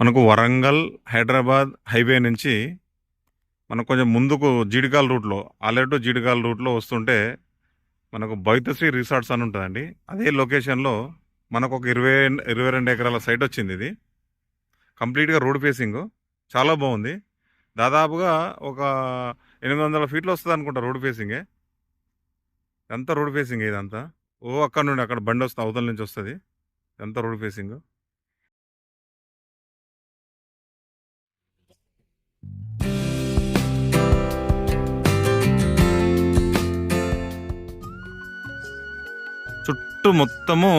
మనకు వరంగల్ హైదరాబాద్ హైవే నుంచి మనకు కొంచెం ముందుకు జీడికాల్ రూట్లో ఆలేరు జీడికాల జీడికాల్ రూట్లో వస్తుంటే మనకు బైతశ్రీ రిసార్ట్స్ అని ఉంటుందండి. అదే లొకేషన్లో మనకు ఒక ఇరవై ఇరవై రెండు ఎకరాల సైట్ వచ్చింది ఇది. కంప్లీట్గా రోడ్ ఫేసింగ్. చాలా బాగుంది. దాదాపుగా ఒక ఎనిమిది వందల ఫీట్లు వస్తుంది అనుకుంటా రోడ్ ఫేసింగే. ఎంత రోడ్ ఫేసింగ్ ఇదంతా? ఓ అక్కడ నుండి అక్కడ బండి వస్తుంది అవతల నుంచి వస్తుంది. ఎంత రోడ్ ఫేసింగ్? చుట్టూ మొత్తము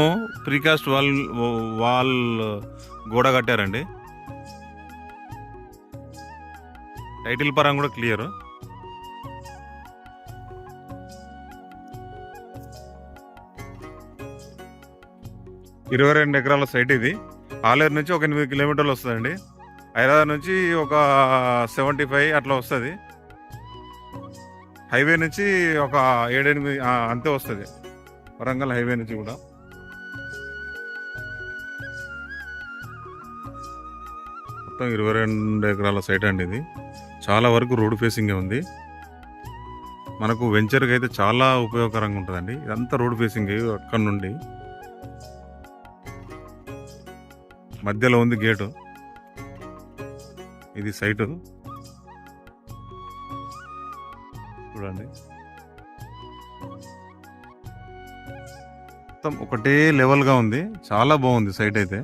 ప్రీకాస్ట్ వాల్ వాల్ గోడ కట్టారండి. టైటిల్ పరం కూడా క్లియర్. ఇరవై రెండు ఎకరాల సైట్ ఇది. ఆలేరు నుంచి ఒక ఎనిమిది కిలోమీటర్లు వస్తుందండి. హైదరాబాద్ నుంచి ఒక సెవెంటీ ఫైవ్ అట్లా వస్తుంది. హైవే నుంచి ఒక ఏడెనిమిది అంతే వస్తుంది. వరంగల్ హైవే నుంచి కూడా. మొత్తం ఇరవై రెండు ఎకరాల సైట్ అండి ఇది. చాలా వరకు రోడ్ ఫేసింగే ఉంది. మనకు వెంచర్కి అయితే చాలా ఉపయోగకరంగా ఉంటుందండి. ఇదంతా రోడ్ ఫేసింగ్ అక్కడ నుండి. మధ్యలో ఉంది గేటు ఇది సైటు చూడండి. మొత్తం ఒకటే లెవెల్గా ఉంది. చాలా బాగుంది సైట్ అయితే.